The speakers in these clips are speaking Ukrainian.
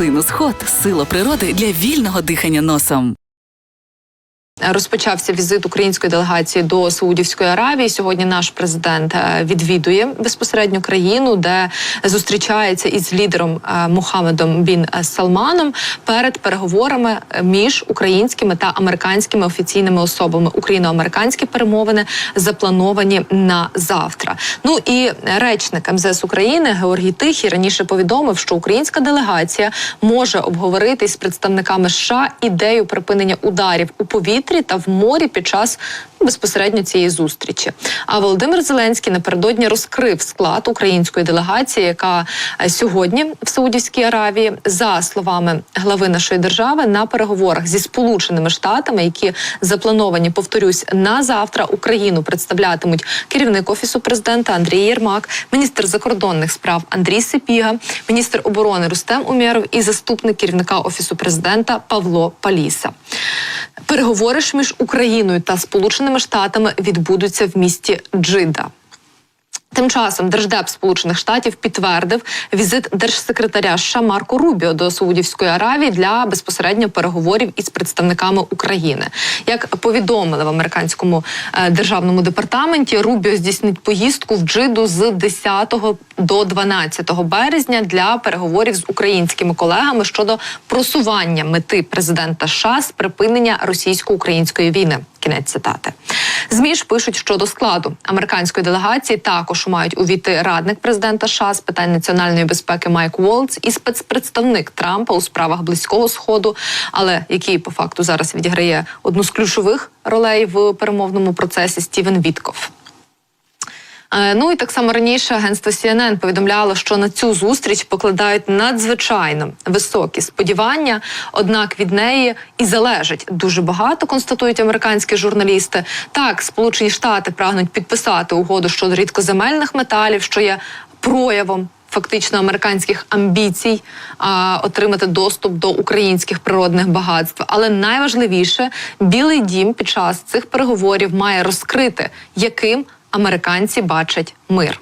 Синус ход сила природи для вільного дихання носом. Розпочався візит української делегації до Саудівської Аравії. Сьогодні наш президент е, відвідує безпосередньо країну, де зустрічається із лідером е, Мухаммедом Бін Салманом перед переговорами між українськими та американськими офіційними особами. Україно-американські перемовини заплановані на завтра. Ну і речник МЗС України Георгій Тихий раніше повідомив, що українська делегація може обговорити з представниками США ідею припинення ударів у повітрі та в морі під час безпосередньо цієї зустрічі. А Володимир Зеленський напередодні розкрив склад української делегації, яка е, сьогодні в Саудівській Аравії, за словами глави нашої держави, на переговорах зі сполученими штатами, які заплановані, повторюсь, на завтра Україну представлятимуть керівник офісу президента Андрій Єрмак, міністр закордонних справ Андрій Сипіга, міністр оборони Рустем Умєров і заступник керівника офісу президента Павло Паліса. Переговори ж між Україною та Сполученими Штатами відбудуться в місті Джида. Тим часом держдеп Сполучених Штатів підтвердив візит держсекретаря США Марко Рубіо до Саудівської Аравії для безпосередньо переговорів із представниками України. Як повідомили в американському е, державному департаменті, Рубіо здійснить поїздку в Джиду з 10 до 12 березня для переговорів з українськими колегами щодо просування мети президента США з припинення російсько-української війни. Кінець цитати. ЗМІ ж пишуть, щодо складу американської делегації також мають увійти радник президента США з питань національної безпеки Майк Волц і спецпредставник Трампа у справах близького сходу, але який по факту зараз відіграє одну з ключових ролей в перемовному процесі Стівен Вітков. Е, Ну і так само раніше агентство CNN повідомляло, що на цю зустріч покладають надзвичайно високі сподівання. Однак від неї і залежить дуже багато. Констатують американські журналісти. Так, Сполучені Штати прагнуть підписати угоду щодо рідкоземельних металів, що є проявом. Фактично американських амбіцій а, отримати доступ до українських природних багатств. Але найважливіше, Білий Дім під час цих переговорів має розкрити, яким американці бачать мир.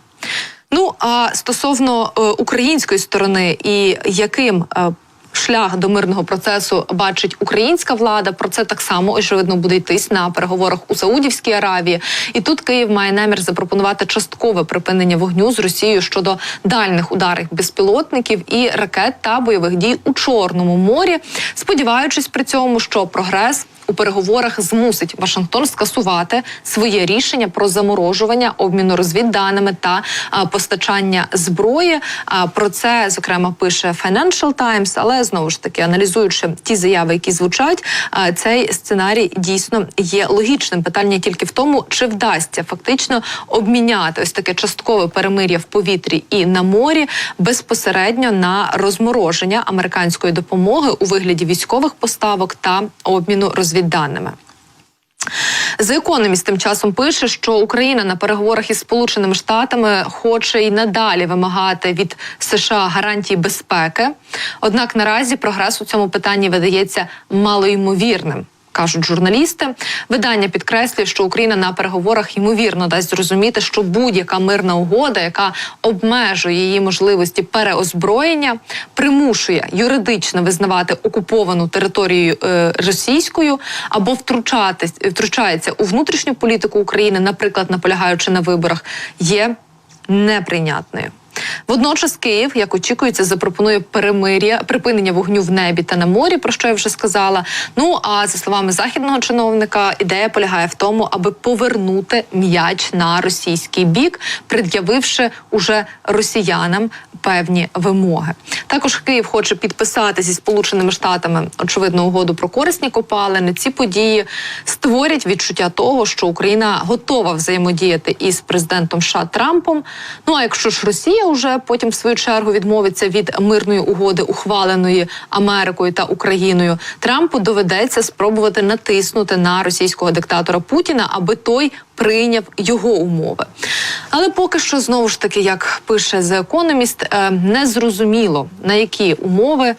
Ну а стосовно е, української сторони і яким е, шлях до мирного процесу бачить українська влада, про це так само очевидно буде йтись на переговорах у Саудівській Аравії. І тут Київ має намір запропонувати часткове припинення вогню з Росією щодо дальних ударів безпілотників і ракет та бойових дій у Чорному морі, сподіваючись при цьому, що прогрес у переговорах змусить Вашингтон скасувати своє рішення про заморожування обміну розвідданими та а, постачання зброї. А про це зокрема пише Financial Times, але знову ж таки аналізуючи ті заяви, які звучать, а, цей сценарій дійсно є логічним. Питання тільки в тому, чи вдасться фактично обміняти ось таке часткове перемир'я в повітрі і на морі безпосередньо на розмороження американської допомоги у вигляді військових поставок та обміну розвідданими. The Economist тим часом пише, що Україна на переговорах із Сполученими Штатами хоче і надалі вимагати від США гарантій безпеки. Однак наразі прогрес у цьому питанні видається малоймовірним. Кажуть журналісти, видання підкреслює, що Україна на переговорах ймовірно дасть зрозуміти, що будь-яка мирна угода, яка обмежує її можливості переозброєння, примушує юридично визнавати окуповану територію е, російською або втручатись втручається у внутрішню політику України, наприклад, наполягаючи на виборах, є неприйнятною. Водночас Київ, як очікується, запропонує перемир'я, припинення вогню в небі та на морі, про що я вже сказала. Ну а за словами західного чиновника, ідея полягає в тому, аби повернути м'яч на російський бік, пред'явивши уже росіянам певні вимоги. Також Київ хоче підписати зі сполученими штатами очевидно угоду про корисні копалини. Ці події створять відчуття того, що Україна готова взаємодіяти із президентом США Трампом. Ну а якщо ж Росія вже потім в свою чергу відмовиться від мирної угоди, ухваленої Америкою та Україною, Трампу доведеться спробувати натиснути на російського диктатора Путіна, аби той прийняв його умови. Але поки що знову ж таки, як пише The Economist, е, не зрозуміло на які умови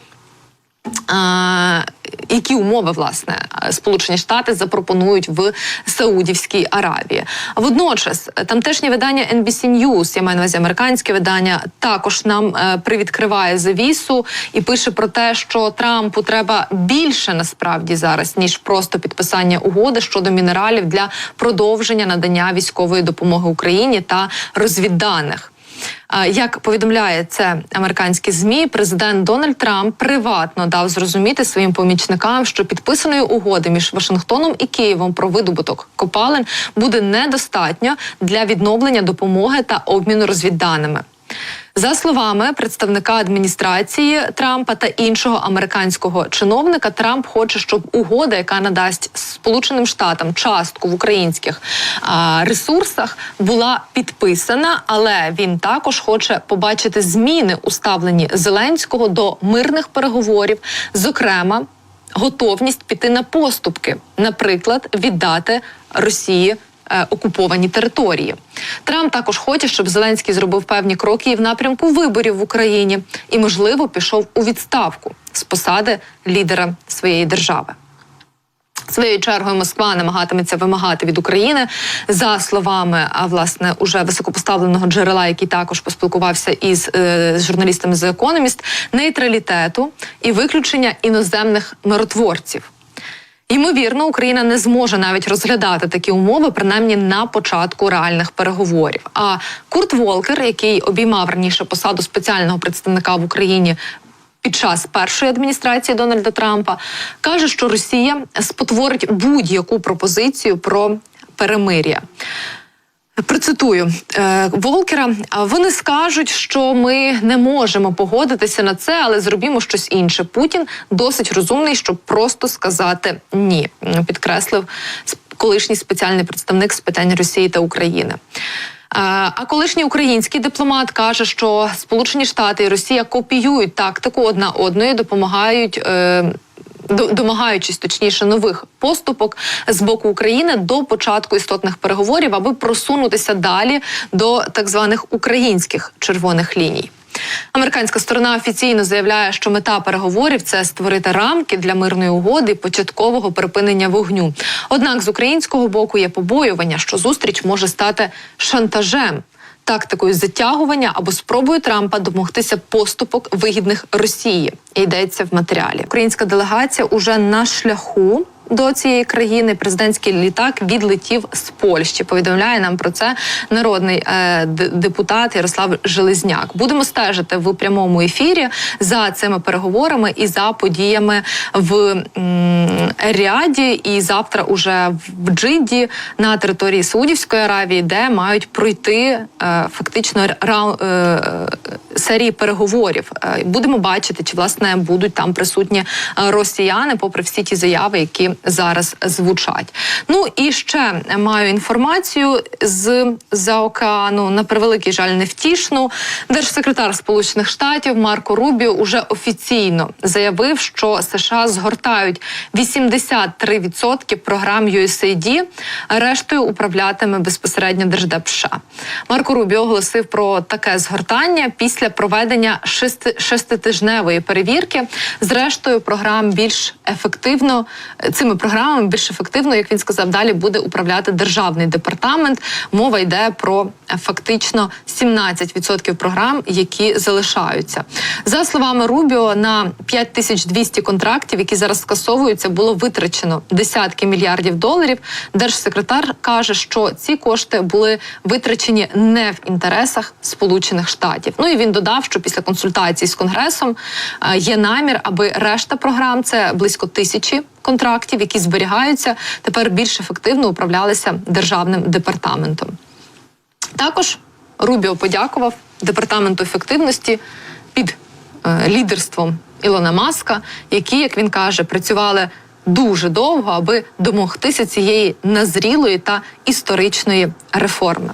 які умови власне Сполучені Штати запропонують в Саудівській Аравії? Водночас тамтешнє видання NBC News, я маю на увазі американське видання, також нам е, привідкриває завісу і пише про те, що Трампу треба більше насправді зараз ніж просто підписання угоди щодо мінералів для продовження надання військової допомоги Україні та розвідданих. Як повідомляє це американські змі, президент Дональд Трамп приватно дав зрозуміти своїм помічникам, що підписаної угоди між Вашингтоном і Києвом про видобуток копалин буде недостатньо для відновлення допомоги та обміну розвідданими. За словами представника адміністрації Трампа та іншого американського чиновника, Трамп хоче, щоб угода, яка надасть Сполученим Штатам частку в українських а, ресурсах, була підписана, але він також хоче побачити зміни у ставленні Зеленського до мирних переговорів, зокрема. Готовність піти на поступки, наприклад, віддати Росії е, окуповані території. Трамп також хоче, щоб Зеленський зробив певні кроки і в напрямку виборів в Україні і, можливо, пішов у відставку з посади лідера своєї держави. Своєю чергою Москва намагатиметься вимагати від України за словами а власне уже високопоставленого джерела, який також поспілкувався із е, журналістами з Economist, нейтралітету і виключення іноземних миротворців. Ймовірно, Україна не зможе навіть розглядати такі умови, принаймні на початку реальних переговорів. А Курт Волкер, який обіймав раніше посаду спеціального представника в Україні. Під час першої адміністрації Дональда Трампа каже, що Росія спотворить будь-яку пропозицію про перемир'я. Процитую е, Волкера. «А Вони скажуть, що ми не можемо погодитися на це, але зробімо щось інше. Путін досить розумний, щоб просто сказати ні. Підкреслив колишній спеціальний представник з питань Росії та України. А а колишній український дипломат каже, що Сполучені Штати і Росія копіюють тактику одна одної, допомагають. Е, домагаючись точніше нових поступок з боку України до початку істотних переговорів, аби просунутися далі до так званих українських червоних ліній. Американська сторона офіційно заявляє, що мета переговорів це створити рамки для мирної угоди і початкового припинення вогню. Однак з українського боку є побоювання, що зустріч може стати шантажем тактикою затягування або спробою Трампа домогтися поступок вигідних Росії. Йдеться в матеріалі. Українська делегація уже на шляху. До цієї країни президентський літак відлетів з Польщі. Повідомляє нам про це народний е, депутат Ярослав Железняк. Будемо стежити в прямому ефірі за цими переговорами і за подіями в м, Ріаді. І завтра уже в Джидді на території Саудівської Аравії, де мають пройти е, фактично рау, е, серії переговорів. Е, будемо бачити, чи власне будуть там присутні е, росіяни, попри всі ті заяви, які зараз звучать. Ну і ще маю інформацію з за океану на превеликий жаль невтішну. Держсекретар Сполучених Штатів Марко Рубіо уже офіційно заявив, що США згортають 83% програм USAID, рештою управлятиме безпосередньо Держдеп США. Марко Рубіо оголосив про таке згортання після проведення шести, шеститижневої перевірки. Зрештою, програм більш ефективно цими програмами більш ефективно, як він сказав, далі буде управляти державний департамент. Мова йде про е, фактично 17% програм, які залишаються. За словами Рубіо, на 5200 контрактів, які зараз скасовуються, було витрачено десятки мільярдів доларів. Держсекретар каже, що ці кошти були витрачені не в інтересах Сполучених Штатів. Ну і він додав, що після консультацій з конгресом е, є намір, аби решта програм це близько тисячі контрактів, які зберігаються, тепер більш ефективно управлялися державним департаментом. Також Рубіо подякував департаменту ефективності під е, лідерством Ілона Маска, які, як він каже, працювали дуже довго, аби домогтися цієї назрілої та історичної реформи.